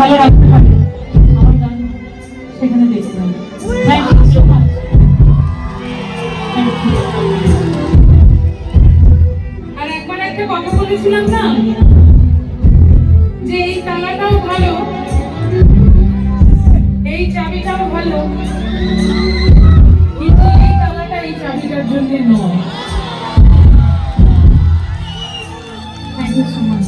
ভালো রাখতে আমার গান সেখানে আর একটা কথা বলেছিলাম না? যে এই তালাটাও ভালো, এই চাবিটাও ভালো, কিন্তু এই তালাটা এই চাবিটার জন্য নয়। সো মাচ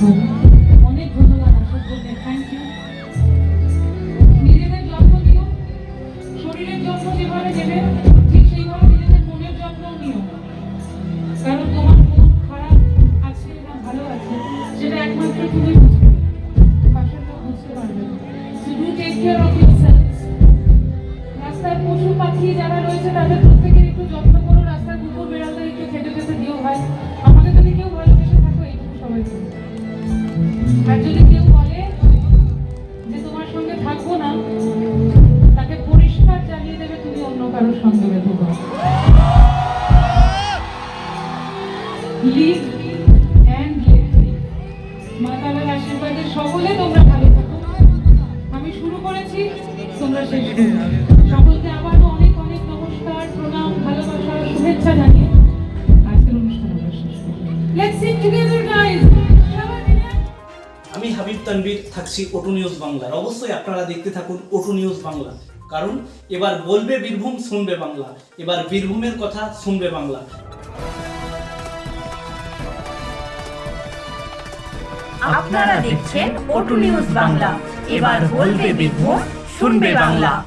সেটা একমাত্র তুমি বুঝবে বুঝতে পারবে শুধু টেক পশু পাখি যারা রয়েছে, তাদের প্রত্যেকের একটু যত্ন করো। রাস্তার কুকুর বেড়ালদের একটু খেতে খেতে দিও ভাই। আমাকে যদি কেউ ভালোবেসে থাকো, এইটুকু সবাই আর যদি কেউ বলে যে তোমার সঙ্গে থাকব না, তাকে পরিষ্কার জানিয়ে দেবে, তুমি অন্য কারোর সঙ্গে বেঁধে লিভ সকলে তোমরা ভালো থাকো। আমি শুরু করেছি, তোমরা শেষ সকলকে আবারও অনেক অনেক নমস্কার, প্রণাম, ভালোবাসা, শুভেচ্ছা জানিয়ে আজকের অনুষ্ঠান আমরা শেষ লেটস সিট টুগেদার গাইস আমি হাবিব তানভীর থাকছি ওটু নিউজ বাংলার। অবশ্যই আপনারা দেখতে থাকুন ওটু নিউজ বাংলা। কারণ এবার বলবে বীরভূম, শুনবে বাংলা। এবার বীরভূমের কথা, শুনবে বাংলা। আপনারা দেখছেন ওটু নিউজ বাংলা। এবার বলবে বীরভূম শুনবে বাংলা।